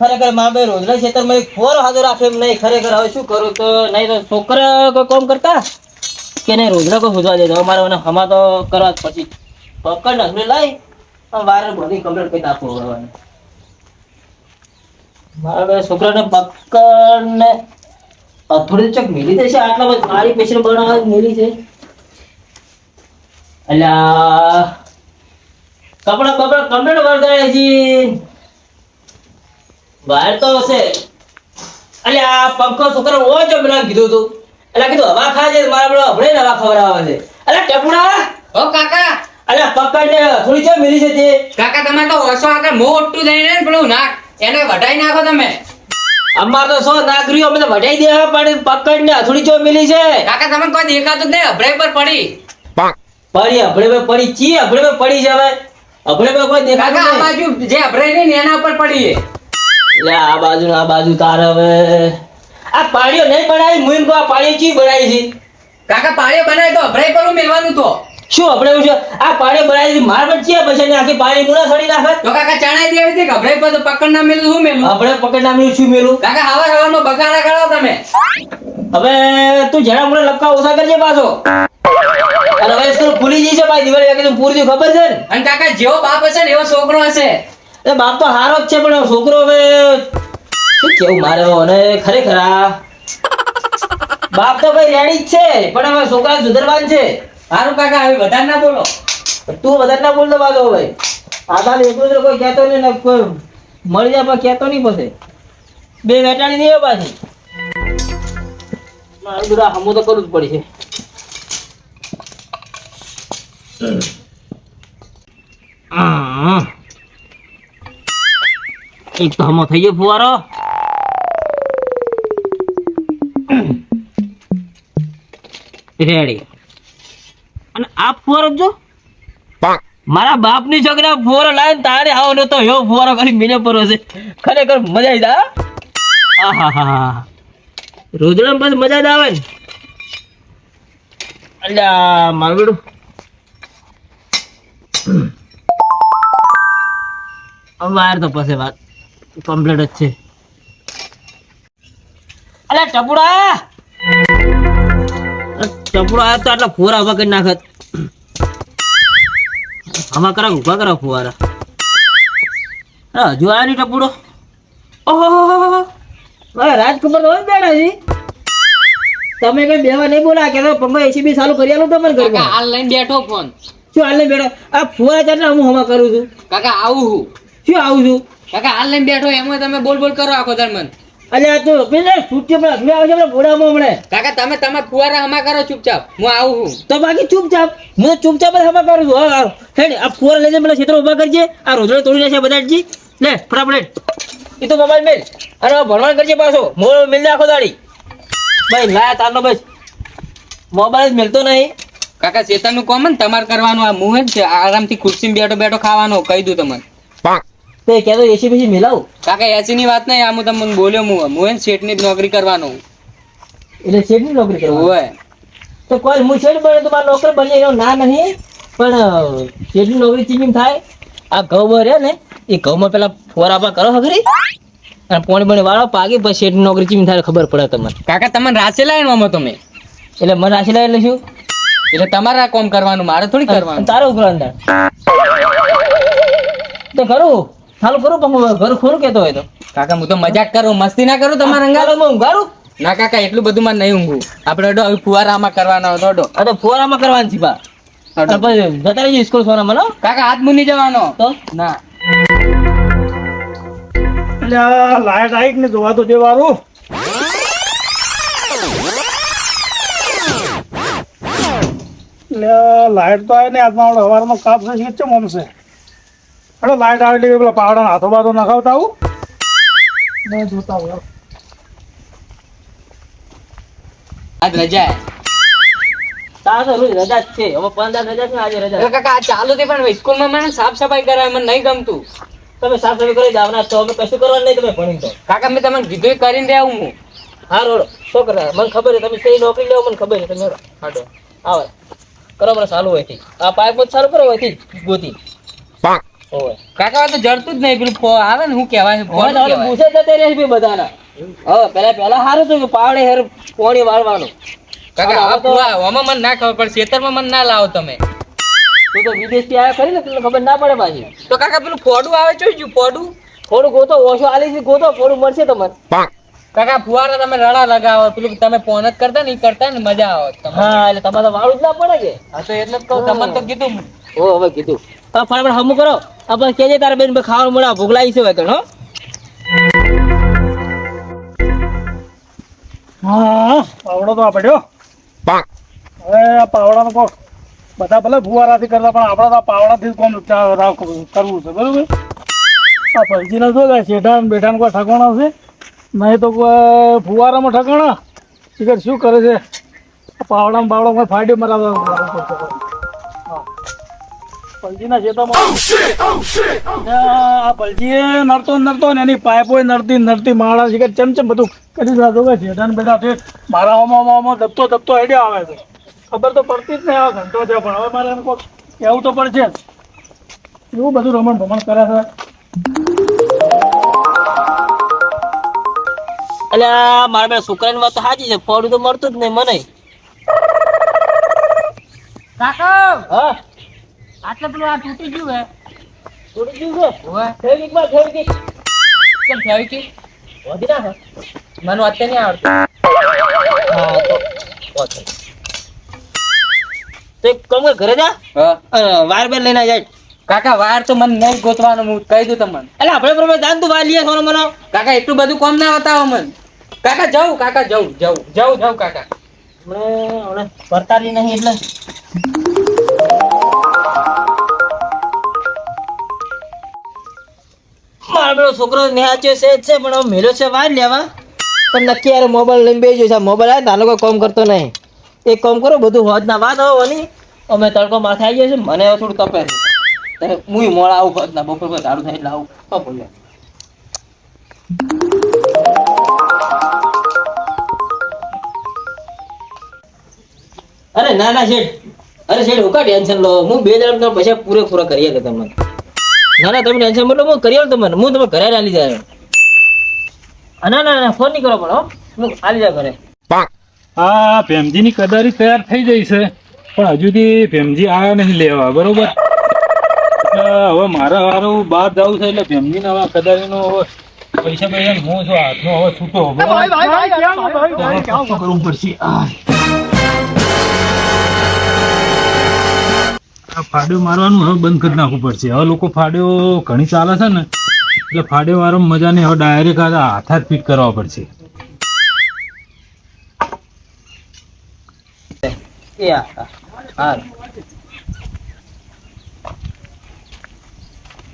ખરેખર મા બે રોજના ખેતરમાં એક ફોર હાજર રાખે એમ નહીં. ખરેખર હવે શું કરું તો નહીં તો છોકરા કોઈ કોમ કરતા? કે નહીં, રોજના કોઈ પૂછવા દેતો? અમારે મને હમા તો કરવા પછી પકડ નગરી લઈ અને બધી કમ્પ્લેટ કરી નાખવું હવે મારા બે છોકરાને પકડ ને થોડી ચક મિલી દેશે. આટલા બધા મારી પેશન્ટ બનાવવા મિલી છે. અલ્યા. કપડા બપડા કમ્પ્લીટ વર્ગાય છે. બહાર તો હશે. એટલે આ પંખો છોકરો ઓછો પેલા કીધું તું. એટલે કીધું હવા છે મારા પેલો હમણે જ હવા ખવડાવે છે. એટલે ટેપુડા. ઓ કાકા. અલ્યા પકડ ને થોડી ચો મિલી છે તે. કાકા તમે તો ઓછો આગળ મોટું જઈને પેલું નાક. એને વઢાઈ નાખો તમે. અમાર તો સો નાગરીઓ અમે તો વઢાઈ દેવા પણ પકડ ને અથડી ચો મિલી છે. કાકા તમે કોઈ દેખાતું નહીં અભડે પર પડી. પડી હબળે પર પડી. ચી અભડે પર પડી છે હવે? હબળે પર કોઈ દેખાતું કાકા આ નહીં. બાજુ જે અભડાઈ નહીં એના ઉપર પડી એ. લે આ બાજુ આ બાજુ તાર હવે. આ પાળીઓ નહીં બનાવી મુઈન કો આ પાણી ચી બનાવી છે? કાકા પાળીઓ બનાવી તો અભડાઈ પર મેળવાનું તો. શું આપણે છે? આ પાળીઓ બનાવી માર પર ચી પછી ને આખી પાળી મુના સડી નાખે? તો કાકા ચણાઈ દેવી હતી કે પર પકડ ના મેલું શું મેલું? આપણે પકડ નાખ્યું શું મેલું? કાકા હવા હવારમાં બગાડા કરો તમે. હવે તું જરા મને લપકા ઓછા કરજે પાછો. અને હવે સ્કૂલ ખુલી જઈ છે ભાઈ દિવાળી પૂરી ખબર છે ને? અને કાકા જેવો બાપ હશે ને એવો છોકરો હશે. એ બાપ તો હારો જ છે, પણ છોકરો હવે શું કેવું મારે અને ખરેખર બાપ તો ભાઈ રેડી જ છે, પણ હવે છોકરા સુધરવાન છે. હારું કાકા, હવે વધારે ના બોલો. તું વધારે ના બોલતો બાજુ ભાઈ આ તારે એકલું જ કોઈ કહેતો નહીં ને કોઈ મળી જાય પણ કહેતો નહીં પછી. બે વેટાણી નહીં પાછી. મારું બધા હમું તો કરવું જ પડશે. એક તો હમો થઈ ગયો ફુવારો. રેડી અને આ ફુવારો જો મારા બાપની છોકરા ફુવારો લાવીને તારે આવો તો એવો ફુવારો કરી મીને પરો છે. ખરેખર મજા આવી જાય આહા રોજડા બસ મજા જ આવે ને. અલ્યા મારું બેડું હવે વાર તો પછી વાત. કમ્પ્લીટ જ છે. અલે ટપુડા! ટપુડા તો આટલા ફોરા ઊભા કરી નાખત આમાં કરા ઊભા કરા ફુવારા? હજુ આ નહીં ટપુડો? ઓહો મારે રાજકુમાર તો બેઠા છે તમે કઈ બેવા નહીં બોલા કે પંગો એસી બી ચાલુ કરી આલો તમને ઘરમાં. હાલ લઈને બેઠો ફોન. શું હાલ નહીં બેઠો? આ ફુવારા ચાટલા હું હમા કરું છું? કાકા આવું હું. શું આવું છું? કાકા હાલ લઈને બેઠો એમાં તમે બોલ બોલ કરો આખો ધર્મન. અલે આ તો પેલે છૂટકે પણ ઘરે આવે છે પેલા ઘોડામાં હમણે. કાકા તમે તમે ફુવારા હમા કરો ચૂપચાપ. હું આવું હું તો બાકી ચૂપચાપ. હું ચૂપચાપ જ હમા કરું છું. હા હા. હેડ આ ફુવારા લઈને પેલા ક્ષેત્ર ઊભા કરજે. આ રોજડો તોડી બધા જી લે ફટાફટ. એ તો મોબાઈલ મેલ. અને હવે ભણવાન કરજે પાછો. મોબાઈલ મેલ આખો દાડી. ભાઈ લા તારનો બસ. મોબાઈલ જ મેલતો નહીં. કાકા ચેતનનું કોમન તમારે કરવાનું. આ મું જ છે. આરામથી ખુરશીમાં બેઠો બેઠો ખાવાનો. કહી દઉં તમને. તો કે તો એસી બેસી મિલાવું. કાકા એસી ની વાત નહીં આમ હું તમને બોલ્યો હું હું શેઠની નોકરી કરવાનો. એટલે શેઠની નોકરી કરવાનો? હોય. તો કોઈ હું શેઠ બને તો મારો નોકર બની એનો ના નહીં પણ શેઠની નોકરી ચીમ થાય. આ ઘઉં બહુ ને એ ઘઉંમાં પેલા ફોરાપા કરો ખરી. અને પોણી બણી વાળો પાકી પછી શેઠની નોકરી ચીમ થાય ખબર પડે તમને. કાકા તમને રાચેલા એમાં તમે. એટલે મને રાશી એટલે શું એટલે તમારે કોમ કરવાનું મારે થોડી કરવાનું. તારો ઉપર અંદર તો કરું ચાલુ કરું પણ ઘર ખોરું કેતો હોય તો. કાકા હું તો મજાક કરું મસ્તી ના કરું તમારા અંગાલો? હું ગારું ના કાકા એટલું બધું માં નહીં ઊંઘું આપણે અડો હવે ફુવારામાં કરવાના હતો અડો. અરે ફુવારામાં કરવાનું છે બા. અડો. પછી જતા રહીજો સ્કૂલ સોના મને કાકા હાથ મુની જવાનો. તો? ના. લાઈટ આવી ને જોવા તો દેવાનું. લાઈટ તો આવે ને આજમાં હવારમાં સવારમાં કાપ છે મમશે છે અરે લાઈટ આવે એટલે પેલા પાવડા હાથો બાથો નખાવતા આવું. ને જોતા હોય. આજ રજા તાર રોજ રજા જ છે. હવે પંદર રજા છે આજે રજા. કાકા આ ચાલુ થી પણ સ્કૂલમાં મને સાફ સફાઈ કરાવે મને નહીં ગમતું. તમે સાફ સફાઈ કરી જાવના છો અમે કશું કરવાનું નહીં તમે ભણી તો કાકા મેં તમને કીધું કરીને રહ્યા હું. હા રોડો શું મને ખબર છે તમે કઈ નોકરી લેવો મને ખબર છે તમે હેડો. આવે. કરો મને ચાલુ હોય આ પાઇપ સારું ચાલુ કરો હોય ગોતી. ઓય કાકા તો જડતું જ નહીં. પેલું આવે ને હું કહેવાય? ફોન જતા રહે છે બધાના. હવે પેલા પેલા સારું હતું કે પાવડે હેર પોણી વાળવાનું. કાકા આ તો- આમાં મને ના ખબર પડે ખેતરમાં મને ના લાવો તમે. તું તો વિદેશથી આવ્યા ખરી ને તને ખબર ના પડે પાછી. તો કાકા પેલું ફોડું આવે છે જો ફોડું? ફોડું ગોતો ઓછો આલી છે ગોતો ફોડું મળશે તમને. કાકા ફુવારા તમે રડા લગાવો પેલું તમે ફોન જ કરતા ને ઈ કરતા ને મજા આવે. તમને. હા એટલે તમારે વાળું જ ના પડે કે. હા તો એટલે જ કહું તમને તો કીધું ઓ હવે કીધું. હવે ફટાફટ હમું કરો. આપણે કેજે તારા બેન ખાવાનું મળે ભૂખ લાગી છે હોય તો હો. હા પાવડો તો આ પડ્યો હવે આ પાવડાનો કોક બધા ભલે ફુવારાથી કરતા પણ આપણે તો આ પાવડાથી જ કોમ કરવું છે બરોબર? આ પલજીને શું થાય શેઠાન બેઠાન કોઈ ઠકાણા છે? નહીં તો કોઈ ફુવારામાં ઠકાણા શું કરે છે? આ પાવડામાં બાવડામાં ફાડી મરાવવા પલજીના ખેતરમાં. આ પલજીએ નડતો નડતો ને એની પાઇપો નડતી નડતી માળા શીખર ચમચમ બધું. કરી દીધા કે જેઠાન બેઠા છે. મારા ઓમાં ઓમાં દબતો દબતો આઈડિયા આવે છે. ખબર તો પડતી જ નહીં આ ઘંટો છે પણ હવે મારે એને કોક કહેવું તો પડશે જ. એવું બધું રમણ ભમણ કરે છે. એટલે આ મારા બે છોકરાની વાત તો સાચી છે. ફોડું તો મળતું જ નહીં મને કાકા! હા? આટલે પેલું આ તૂટી ગયું હે. તૂટી ગયું છે? હોવે. ફેવિકમાં ફેવિક કેમ ફેવિકિક? વધી નાખે મને અત્યારે નહીં આવડતું. હા તો ઓછો. તો એક કામ કર ઘરે જા. હા. વાર બેર લઈને જાય કાકા વાર તો મને નહીં ગોતવાનું હું કહી દઉં તમને. એટલે આપણે પ્રમાણે જાણ તું વાર લઈએ સોનો મનો કાકા એટલું બધું કોમ ના બતાવો મને. કાકા જાઉં કાકા જાઉં જાઉં જાઉં જાઉં કાકા. હમણાં હમણે પરતારી નહીં એટલે. પેલો છોકરો નેહાચ્યો છે છે, પણ હવે મેલો છે વાર લેવા. પણ નક્કી યાર મોબાઈલ લઈને બેસી છે. મોબાઈલ આવે તાનો કોઈ કામ કરતો નહીં. એક કામ કરો, બધું હોજ ના વાત હવે ઓની અમે તડકો માથે આવી છે મને હવે થોડું તપે છે. હું મોડા આવું હોજ ના બપોર પર સારું થાય એટલે આવું. હા બોલ્યા અરે, ના ના, શેઠ. અરે, શેઠ હું કા ટેન્શન લો. હું બે જણા પછી પૂરેપૂરા કરી આપે તમને. ના ના તમે ટેન્શન મતલબ હું કરી આવું તમને હું તમે ઘરે આલી જાય હા, ના ના ના ફોન નહીં કરો પણ હો હું આલી જાય ઘરે આ ભેમજીની કદારી તૈયાર થઈ જઈ છે પણ હજુ થી ભેમજી આવ્યા નહીં લેવા બરોબર હવે મારે હારું બહાર જવું છે એટલે ભેમજીને હવે કદારીનો હવે પૈસા પૈસા હું છું હાથનો હવે છૂટો કરવું પડશે આ ફાડ્યો મારવાનું હવે બંધ કરી નાખવું પડશે. હવે લોકો ફાડ્યો ઘણી ચાલે છે ને એટલે ફાડ્યો મારવામાં મજા નહીં હવે ડાયરેક્ટ આ હાથ હાથ ફિટ કરવા પડશે.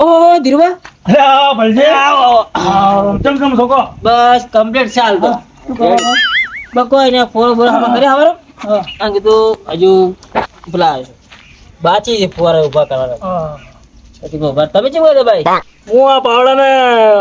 ઓ ધીરુભા. અરે આ ચમ ચમ છોકો બસ કમ્પ્લીટ ચાલ તો. બકો એને ફોન બોલ હમણાં હવારો હા. આ કીધું હજુ પેલા બાચી ફુવારા ઊભા કરવાના. તમે કેમ કહો ભાઈ? હું આ પાવડાને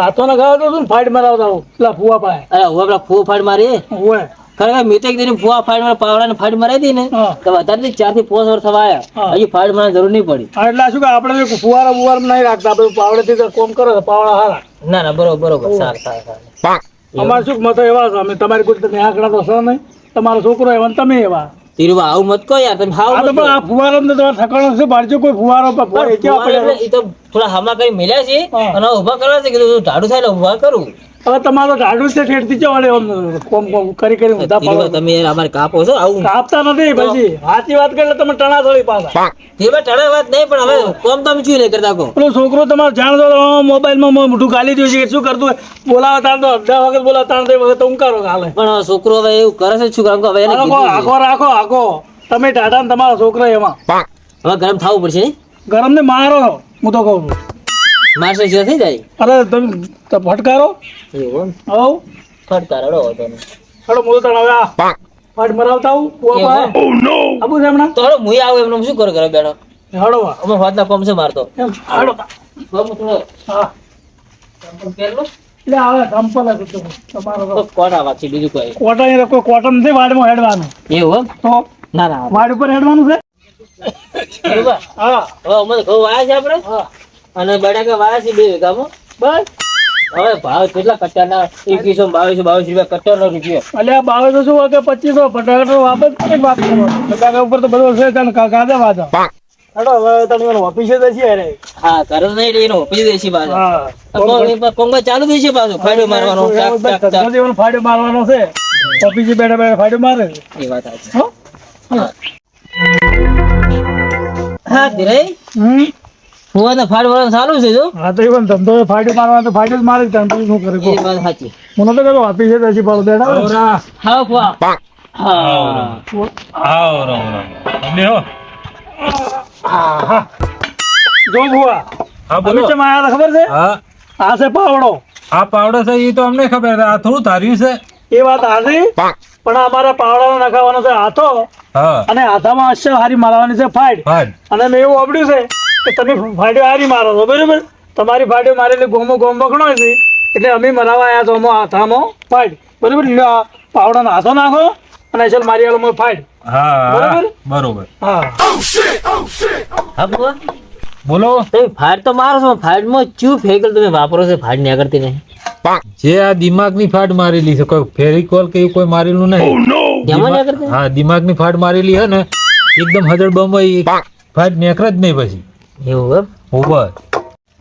હાથો ના ખાવા દઉં ફાઇટ મરાવતા હું પેલા ફુવા પાય અરે હું પેલા ફુવા ફાઇટ મારી. હોય ખરેખર મેં તો એક દિન ફુવા ફાઇટ મારા પાવડાને ફાઇટ મારી હતી ને. તો વધારે નહીં ચારથી પાંચ વર્ષ થવા. આવ્યા હજી ફાઇટ મારવાની જરૂર નહીં પડી. એટલે શું કે આપણે ફુવારા બુવારા નહીં રાખતા. આપણે પાવડેથી તો કોમ કરો પાવડા હારા. ના ના બરોબર બરોબર. સારું સારું સારું. અમારે શું મતો એવા છે અમે તમારી કોઈ તમે આંકડા તો નહીં? તમારો છોકરો એવા તમે એવા. ધીરુભા આવું મત કહો યાર તમે હાવ આ તો પણ આ ફુવારો ને તમારે ઠકાણો છે બારજો કોઈ ફુવારો પર એટલે? તો થોડા હામા કરી મેલ્યા છે અને ઊભા કરવા છે કીધું ઝાડુ થાય ઊભા ઊભા કરું. હવે તમારો ઢાઢું છે ચવાડે આમ કોમ કોમ કરી કરી ઊંધા પાડો. તમે અમારે કાપો છો આવું. કાપતા નથી પછી. સાચી વાત કરે તમે ટણા થોડી પાછા. ધીરુભા ટણા વાત નહીં પણ હવે કોમ તમે શું નહીં કરતા કો પેલો છોકરો તમારો જાણતો મોબાઈલમાં મોઢું ગાલી દે છે કે શું કરતું હોય? બોલાવે તાર તો અડધા વખત બોલાવે તાર તો વખત ઊંકારો ગાલે પણ છોકરો હવે એવું કરે છે શું કારણ હવે એને આખો રાખો આખો તમે ટાટા ને તમારા છોકરા એમાં. હવે ગરમ થવું પડશે ગરમ ને મારો હું તો કહું છું. મારશે જે થઈ જાય? અરે તમે તો ફટકારો? એવું? હવ ફટકાર હળો વાંધો નહીં. ચલો હું હવે ફટ મરાવતા હું કૂવા ઓ નો અબુ સામણા તો હડો મુઈ આવું એમને શું કરો કરે બેઠો? હડો વા. અમે હોદના કોમ છે મારતો. એમ હળો કોમ થોડો હા. પહેરલો એટલે આવે ચંપલ જ હતું. તમારો તો છે બીજું કોઈ. કોટા એ કોઈ કોટન નથી વાડમાં હેડવાનું. એવું? તો ના ના. વાડ ઉપર હેડવાનું છે? ધીરુભા, હા. હવે અમે ઘઉં વાયા છે આપણે? હા. અને બટાકા વાળા છે બે વીઘામાં? બસ. હવે ભાવ કેટલા કટ્ટાના એકવીસો બાવીસો બાવીસ રૂપિયા કટ્ટાનો રૂપિયો. એટલે આ તો શું હોય કે પચીસો. ફટાકડા નો વાપસ કઈ વાત કરો ફટાકડા ઉપર તો બધું છે કાદા વાદા હેડો હવે તમે ઓફિસે હા ઘરે નહીં એનો દેશી પાછો. હા. કોંગા ચાલુ થઈ બાજુ ફાડો મારવાનો. ટાક, ટાક, ટાક. ધંધો મારવાનો છે. ઓફિસે બેઠા બેઠા ફાયદો મારે. એ વાત સાચી. હા? ધીરે હમ? ફુવાને ફાડ વળવાનું ચાલુ છે જો હા તો even ધંધો એ ફાયદો તો ફાયદો મારે જ કારણ શું કરે એ વાત સાચી. મને તો કહેતો ઓફિસે જશે પાછો બેઠા હા ફુવા હા હા. હા જો ભુવા હા બોલો. ચમ આયા ખબર છે? હા. આ છે પાવડો. આ પાવડો છે એ તો અમને ખબર છે. આ થોડું ધાર્યું છે. એ વાત હાજી પણ અમારા પાવડાનો નખાવાનો છે હાથો. અને હાથામાં અસર હારી મારવાની છે ફાઈટ ફાડ. અને મેં એવું આવડ્યું છે કે તમે ફાડ્યો હારી મારો છો બરાબર? તમારી ફાડ્યો મારેલી ગોમો ગોમ બગડો છે. એટલે અમે મરાવા આવ્યા તો અમો હાથામાં ફાડ. બરાબર? પાવડાનો હાથો નાખો અને ચાલ મારી આલો ફાઈટ હા બરોબર? બરોબર. હા. હા બોલો. તમે ફાડ તો મારો છો ફાડમાં ચૂ ફેકલ તમે વાપરો છો ફાડ ને કરતી નહીં? જે આ દિમાગની ફાડ મારેલી છે કોઈ ફેરિકોલ કે એવું કોઈ મારેલું નહીં. કરતી હા દિમાગની ફાડ મારેલી હે ને એકદમ હજળ બમ ફાડ નેકર જ નહીં પછી. એવું એમ? ઉભર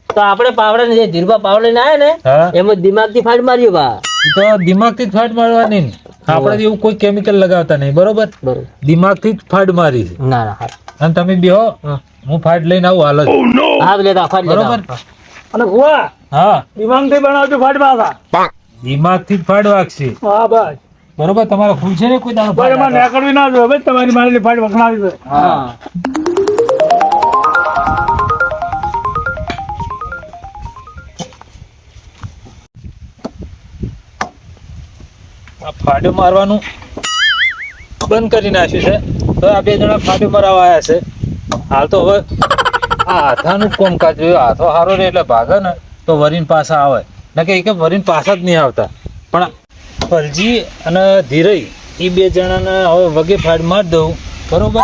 તો આપણે પાવડા જે ધીરબા પાવડા ને આયા ને એમાં દિમાગથી ફાટ માર્યો બા. તો દિમાગથી જ ફાટ મારવાની ને. આપણે એવું કોઈ કેમિકલ લગાવતા નહીં બરોબર? દિમાગથી જ ફાટ મારી ના ના અને તમે બેહો હો હું. ફાટ લઈને આવું હાલ હા લેતા ફાટ બરોબર. અને ભુવા હા. દિમાગથી બનાવજો ફાઈટ પાછા દિમાગથી જ ફાટ વાગશે. હા બસ બરોબર? તમારે છે ને કોઈ દાડો ફાડ ના જોઈએ તમારી મારી ફાટ વખણાવી હા. ફાડો મારવાનું બંધ કરી નાખ્યું છે. હવે આ બે જણા ફાડો મરાવા આવ્યા છે. હાલ તો હવે આ હાથાનું કોમકાજ જોયું હાથો સારો રહે એટલે ભાગે ને તો વરીન પાછા આવે. ને કે કે વરીન પાછા જ નહીં આવતા. પણ પલજી અને ધીરઈ એ બે જણાને હવે વગે ફાડ મારી દઉં. બરોબર?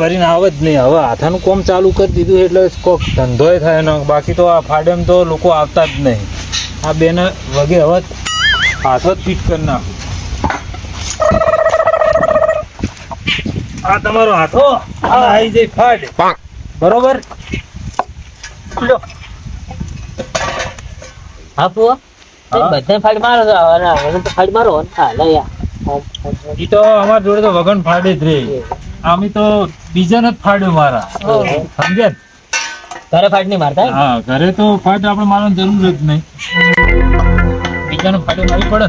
વરીન આવે જ નહીં. હવે હાથાનું કોમ ચાલુ કરી દીધું એટલે કોક ધંધોય થાય ને. બાકી તો આ ફાડેમ તો લોકો આવતા જ નહીં. આ બેને વગે હવે હાથો જ ફિટ કરી નાખો. આ તમારો હાથો? આ આવી જાય ફાડ. બરોબર? લો. હા બધા ફાડ મારો છો. હવે તો ફાડ મારો ને. હા લઈ આ. ઓમ, ઓમ, ઓમ. ઈ તો અમાર જોડે તો વગન ફાડે જ રે. આમી તો બીજાને જ ફાડ્યો મારા. સમજ્યા ઘરે તારે ફાડ નહીં મારતા હા ઘરે તો ફાટ આપણે મારવાની જરૂર જ નહીં. બીજાને ફાયદો મારી પડે.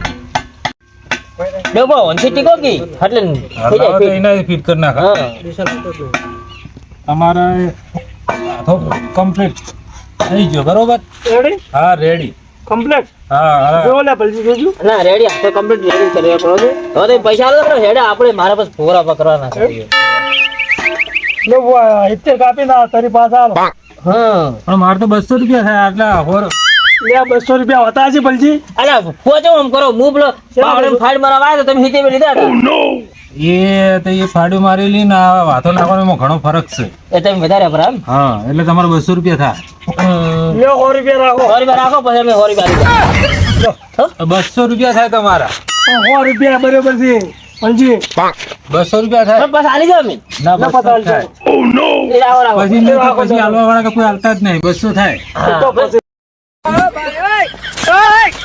ડબો બા, ટીકો કી? એટલે થઈ જાય તો. એના ફિટ કરી નાખ. હા. તમારે હાથો કમ્પ્લીટ થઈ ગયો બરોબર? રેડી હા રેડી કમ્પ્લેટ હા હા. જો લે ભલજી જોજો ના રેડી આ કમ્પ્લીટ રેડી કરી પડો છે હવે તો પૈસા આલો ને હેડે આપણે મારા પાસે ફોરા પકડવાના છે. લો ઇત્તેર કાપી ના તારી પાસે આલો. હા. પણ મારે તો બસો રૂપિયા થાય આટલા હોર લે બસો રૂપિયા હોતા છે ભલજી. અલ્યા પોચો આમ કરો હું પેલો પાવડે ફાડ મારવા આવ્યો તમે હિતે લીધા એ તો એ ફાડ્યું મારેલી ને આ વાતો નાખવામાં ઘણો ફરક છે. એ તમે વધારે ભરા હા એટલે તમારે બસો રૂપિયા થાય. લ્યો સો રૂપિયા રાખો. સો રૂપિયા રાખો પછી અમે સો રૂપિયા બસો રૂપિયા થાય તમારા. સો રૂપિયા બરોબર છે. ભલજી. બસો રૂપિયા થાય. પણ આલી અમે. ના થાય. પછી પછી હાલવા વાળા કોઈ હાલતા જ નહીં. બસો થાય. પછી